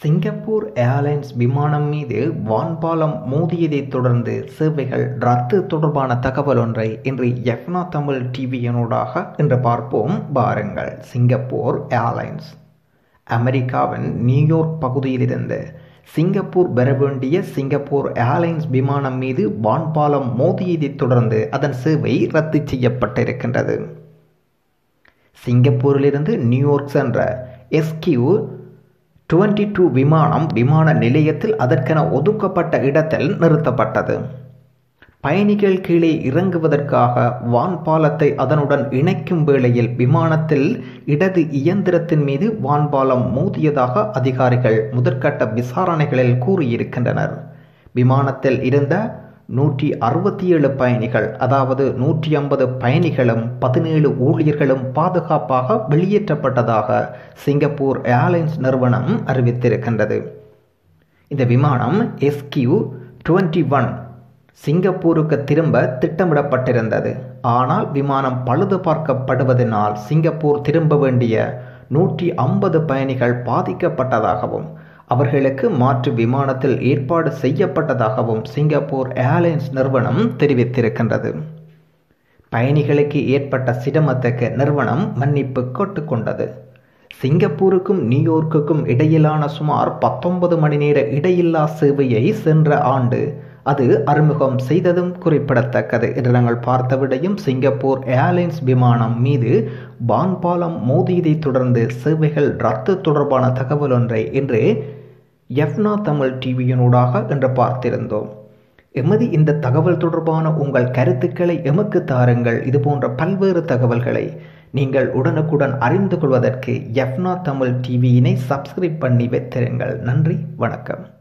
Singapore airlines விமானம் மீது வான்பாலம் மோதியதைத் தொடர்ந்து சேவைகள் ரத்து தொடர்பான தகவல் ஒன்றை இன்று எஃப்னா தமிழ் டிவியனூடாக இன்று பார்ப்போம். பாருங்கள் சிங்கப்பூர் ஏர்லைன்ஸ். அமெரிக்காவின் நியூயார்க் பகுதியிலிருந்து சிங்கப்பூர் பெற வேண்டிய சிங்கப்பூர் ஏர்லைன்ஸ் விமானம் மீது வான்பாலம் மோதியதைத் தொடர்ந்து அதன் சேவை ரத்து செய்யப்பட்டிருக்கின்றது. சிங்கப்பூரிலிருந்து நியூயார்க் சென்ற எஸ்கியூ டுவெண்ட்டி டூ விமானம் விமான நிலையத்தில் அதற்கென ஒதுக்கப்பட்ட இடத்தில் நிறுத்தப்பட்டது. பயணிகள் கீழே இறங்குவதற்காக வான் பாலத்தை அதனுடன் இணைக்கும் வேளையில் விமானத்தில் இடது இயந்திரத்தின் மீது வான்பாலம் மோதியதாக அதிகாரிகள் முதற்கட்ட விசாரணைகளில் கூறியிருக்கின்றனர். விமானத்தில் இருந்த நூற்றி அறுபத்தி ஏழு பயணிகள் அதாவது நூற்றி ஐம்பது பயணிகளும் பதினேழு ஊழியர்களும் பாதுகாப்பாக வெளியேற்றப்பட்டதாக சிங்கப்பூர் ஏர்லைன்ஸ் நிறுவனம் அறிவித்திருக்கின்றது. இந்த விமானம் எஸ்கியூ டுவெண்ட்டி ஒன் சிங்கப்பூருக்கு திரும்ப திட்டமிடப்பட்டிருந்தது. ஆனால் விமானம் பழுது பார்க்கப்படுவதனால் சிங்கப்பூர் திரும்ப வேண்டிய நூற்றி ஐம்பது பயணிகள் பாதிக்கப்பட்டதாகவும் அவர்களுக்கு மாற்று விமானத்தில் ஏற்பாடு செய்யப்பட்டதாகவும் சிங்கப்பூர் ஏர்லைன்ஸ் நிறுவனம் தெரிவித்திருக்கின்றது. பயணிகளுக்கு ஏற்பட்ட சிரமத்துக்கு நிறுவனம் மன்னிப்பு கேட்டுக்கொண்டது. சிங்கப்பூருக்கும் நியூயோர்க்குக்கும் இடையிலான சுமார் பத்தொன்பது மணி நேர இடையில்லா சேவையை சென்ற ஆண்டு அது அறிமுகம் செய்ததும் குறிப்பிடத்தக்கது என்று நாங்கள் பார்த்த விடையும் சிங்கப்பூர் ஏர்லைன்ஸ் விமானம் மீது வான்பாலம் மோதியதைத் தொடர்ந்து சேவைகள் ரத்து தொடர்பான தகவல் ஒன்றை இன்று எஃப்னா தமிழ் டிவியினூடாக என்று பார்த்திருந்தோம். எமது இந்த தகவல் தொடர்பான உங்கள் கருத்துக்களை எமக்கு தாருங்கள். இது போன்ற பல்வேறு தகவல்களை நீங்கள் உடனுக்குடன் அறிந்து கொள்வதற்கு எஃப்னா தமிழ் டிவியினை சப்ஸ்கிரைப் பண்ணி வைத்திருங்கள். நன்றி வணக்கம்.